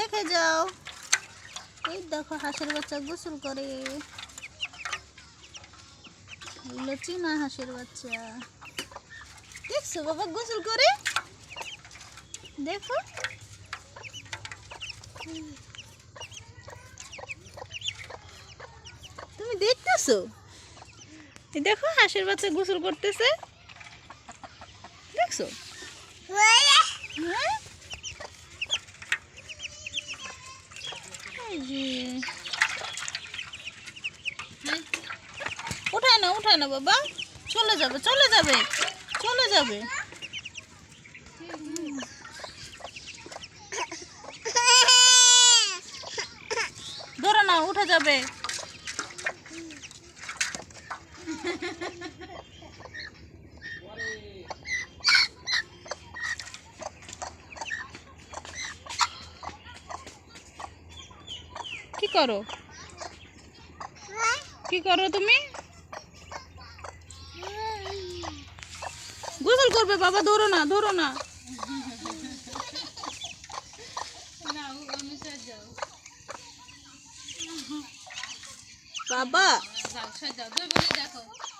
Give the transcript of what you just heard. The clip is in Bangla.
দেখে যাও। এই দেখো হাঁসের বাচ্চা গোসল করে। এগুলো চীনা হাঁসের বাচ্চা। দেখছ বাবা গোসল করে? দেখো। তুমি দেখতেছো? দেখো হাঁসের বাচ্চা গোসল করতেছে। দেখছ? হ্যাঁ এই যে না উঠায় না বাবা। চলে যাবে চলে যাবে চলে যাবে। ধরো না উঠে যাবে। কি করো? কি করো তুমি? গোসল করবে বাবা ধরো না ধরো না। বাবা।